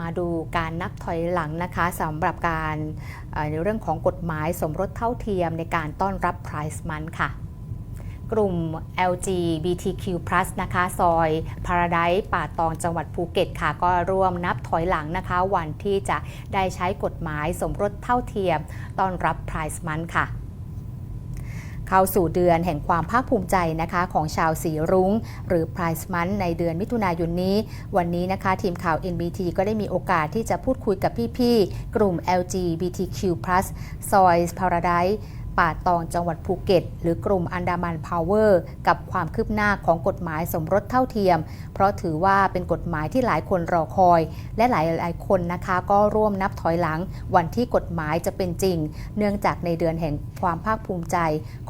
มาดูการนับถอยหลังนะคะสำหรับการในเรื่องของกฎหมายสมรสเท่าเทียมในการต้อนรับ Price Month ค่ะกลุ่ม LGBTQ+ นะคะ ซอย Paradise ป่าตองจังหวัดภูเก็ตค่ะ ก็ร่วมนับถอยหลังนะคะ วันที่จะได้ใช้กฎหมายสมรสเท่าเทียม ต้อนรับ Price Month ค่ะ เข้าสู่เดือนแห่งความภาคภูมิใจนะคะของชาวสีรุ้ง หรือ Price Month ในเดือนมิถุนายนนี้ วันนี้นะคะทีมข่าว NBT ก็ได้มีโอกาสที่จะพูดคุยกับพี่ ๆ กลุ่ม LGBTQ+ ซอย Paradise ป่าตองจังหวัดภูเก็ต หรือกลุ่มอันดามันพาวเวอร์ กับความคืบหน้าของกฎหมายสมรสเท่าเทียม เพราะถือว่าเป็นกฎหมายที่หลายคนรอคอย และหลายๆคนนะคะก็ร่วมนับถอยหลัง วันที่กฎหมายจะเป็นจริง เนื่องจากในเดือนแห่งความภาคภูมิใจ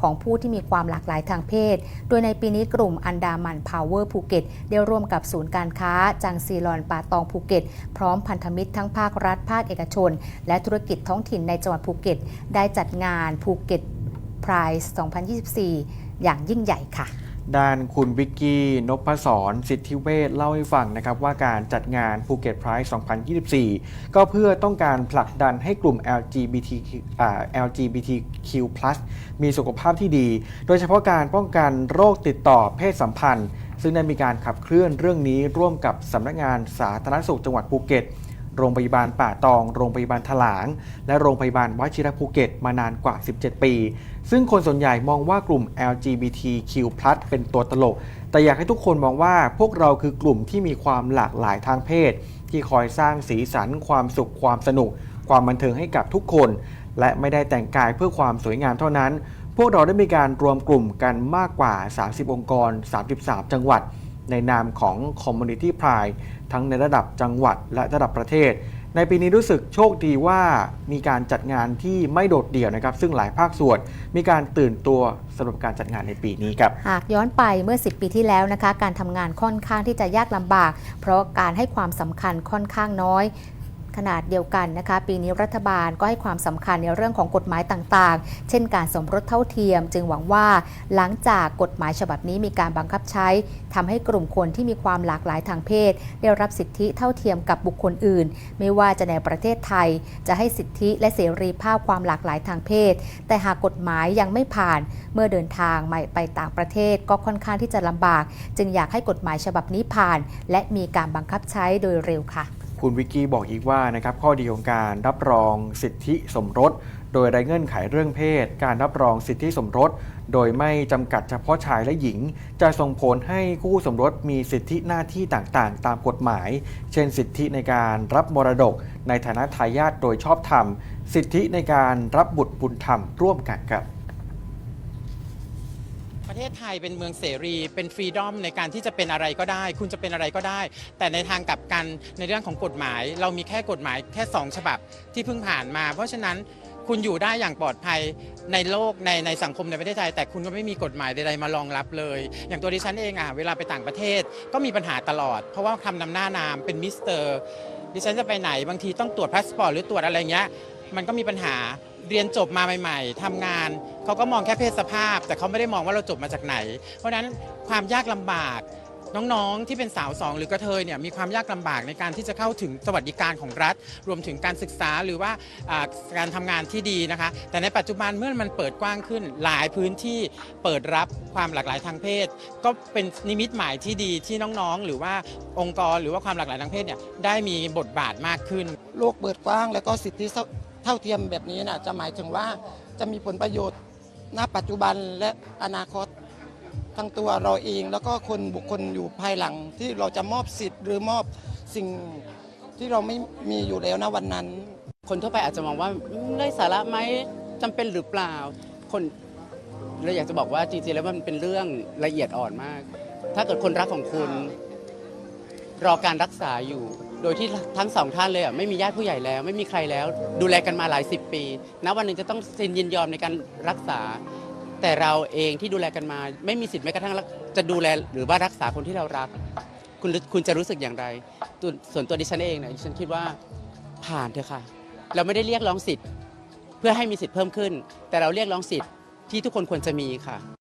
ของผู้ที่มีความหลากหลายทางเพศ โดยในปีนี้กลุ่มอันดามันพาวเวอร์ภูเก็ตได้ร่วมกับศูนย์การค้า จังซีรอนป่าตองภูเก็ต พร้อมพันธมิตรทั้งภาครัฐภาคเอกชน และธุรกิจท้องถิ่นในจังหวัดภูเก็ต ได้จัดงานภูเก็ต Prize 2024 อย่างยิ่งใหญ่ค่ะ ด้านคุณวิกกี้นพศรสิทธิเวชเล่าให้ฟังนะครับว่าการจัดงานภูเก็ตไพรส์2024 ก็เพื่อต้องการผลักดันให้กลุ่ม lgbt LGBTQ+ มีสุขภาพที่ดี โดยเฉพาะการป้องกันโรคติดต่อเพศสัมพันธ์ ซึ่งได้มีการขับเคลื่อนเรื่องนี้ร่วมกับสำนักงานสาธารณสุขจังหวัดภูเก็ต โรงพยาบาลป่าตอง โรงพยาบาลถลาง และโรงพยาบาลวชิรภูเก็ตมานานกว่า 17 ปี ซึ่งคนส่วนใหญ่มองว่ากลุ่ม LGBTQ+ เป็นตัวตลก แต่อยากให้ทุกคนมองว่าพวกเราคือกลุ่มที่มีความหลากหลายทางเพศ ที่คอยสร้างสีสัน ความสุข ความสนุก ความบันเทิงให้กับทุกคน และไม่ได้แต่งกายเพื่อความสวยงามเท่านั้น พวกเราได้มีการรวมกลุ่มกันมากกว่า 30 องค์กร 33 จังหวัด ในนามของ Community Pride ทั้งในระดับจังหวัดและระดับประเทศ ในปีนี้รู้สึกโชคดีว่ามีการจัดงานที่ไม่โดดเดี่ยวนะครับ ซึ่งหลายภาคส่วนมีการตื่นตัวสำหรับการจัดงานในปีนี้ครับ หากย้อนไปเมื่อ 10 ปีที่แล้วนะคะ การทำงานค่อนข้างที่จะยากลำบาก เพราะการให้ความสำคัญค่อนข้างน้อย ขนาดเดียวกันนะคะ ปีนี้รัฐบาลก็ให้ความสำคัญในเรื่องของกฎหมายต่างๆ เช่นการสมรสเท่าเทียม จึงหวังว่าหลังจากกฎหมายฉบับนี้มีการบังคับใช้ทำให้กลุ่มคนที่มีความหลากหลายทางเพศ ได้รับสิทธิเท่าเทียมกับบุคคลอื่น ไม่ว่าจะในประเทศไทย จะให้สิทธิและเสรีภาพความหลากหลายทางเพศ แต่หากกฎหมายยังไม่ผ่านเมื่อเดินทางไปต่างประเทศก็ค่อนข้างที่จะลำบาก จึงอยากให้กฎหมายฉบับนี้ผ่าน และมีการบังคับใช้โดยเร็วค่ะ คุณวิกกี้บอกอีกว่านะครับข้อดีของการรับรองสิทธิสมรส โดยไร้เงื่อนไขเรื่องเพศ การรับรองสิทธิสมรส โดยไม่จำกัดเฉพาะชายและหญิง จะส่งผลให้คู่สมรสมีสิทธิหน้าที่ต่างๆ ตามกฎหมาย เช่น สิทธิในการรับมรดก ในฐานะทายาทโดยชอบธรรม สิทธิในการรับบุตรบุญธรรมร่วมกันครับ ประเทศไทยเป็นเมืองเสรี เป็นฟรีดอมในการที่จะเป็นอะไรก็ได้ คุณจะเป็นอะไรก็ได้ แต่ในทางกลับกันในเรื่องของกฎหมาย เรามีแค่กฎหมายแค่ 2 ฉบับที่เพิ่งผ่านมา เพราะฉะนั้นคุณอยู่ได้อย่างปลอดภัยในโลกในในสังคมในประเทศไทย แต่คุณก็ไม่มีกฎหมายใดๆมารองรับเลย อย่างตัวดิฉันเองอะเวลาไปต่างประเทศก็มีปัญหาตลอด เพราะว่าคำนำหน้านามเป็นมิสเตอร์ดิฉันจะไปไหนบางทีต้องตรวจพาสปอร์ตหรือตรวจอะไรเงี้ยมันก็มีปัญหา เรียนจบมาใหม่ ๆทำงานเขาก็มองแค่เพศสภาพ แต่เขาไม่ได้มองว่าเราจบมาจากไหน เพราะฉะนั้นความยากลำบากน้องๆ ที่เป็นสาวสองหรือกระเทยเนี่ยมีความยากลำบากในการที่จะเข้าถึงสวัสดิการของรัฐ รวมถึงการศึกษาหรือว่าการทำงานที่ดีนะคะ แต่ในปัจจุบันเมื่อมันเปิดกว้างขึ้นหลายพื้นที่เปิดรับความหลากหลายทางเพศ ก็เป็นนิมิตหมายที่ดีที่น้องๆ หรือว่าองค์กรหรือว่าความหลากหลายทางเพศเนี่ยได้มีบทบาทมากขึ้น โลกเปิดกว้างแล้วก็สิทธิ เท่าเทียมแบบนี้นะจะหมายถึงว่าจะมีผลประโยชน์ณปัจจุบันและอนาคตทั้งตัวเราเองแล้วก็คนบุคคลอยู่ภายหลังที่เราจะมอบสิทธิ์หรือมอบสิ่งที่เราไม่มีอยู่แล้วณวันนั้น คนทั่วไปอาจจะมองว่าไร้สาระไหมจำเป็นหรือเปล่า คนเราอยากจะบอกว่าจริงๆแล้วมันเป็นเรื่องละเอียดอ่อนมาก ถ้าเกิดคนรักของคุณ รอการรักษาอยู่ โดยที่ทั้งสองท่านเลยอะไม่มีญาติผู้ใหญ่แล้ว ไม่มีใครแล้ว ดูแลกันมาหลายสิบปีณวันหนึ่งจะต้องเซ็นยินยอมในการรักษา แต่เราเองที่ดูแลกันมา ไม่มีสิทธิ์แม้กระทั่งจะดูแลหรือว่ารักษาคนที่เรารัก คุณคุณจะรู้สึกอย่างไร ส่วนตัวดิฉันเองเนี่ยดิฉันคิดว่าผ่านเถอะค่ะ เราไม่ได้เรียกร้องสิทธิ์ เพื่อให้มีสิทธิ์เพิ่มขึ้น แต่เราเรียกร้องสิทธิ์ที่ทุกคนควรจะมีค่ะ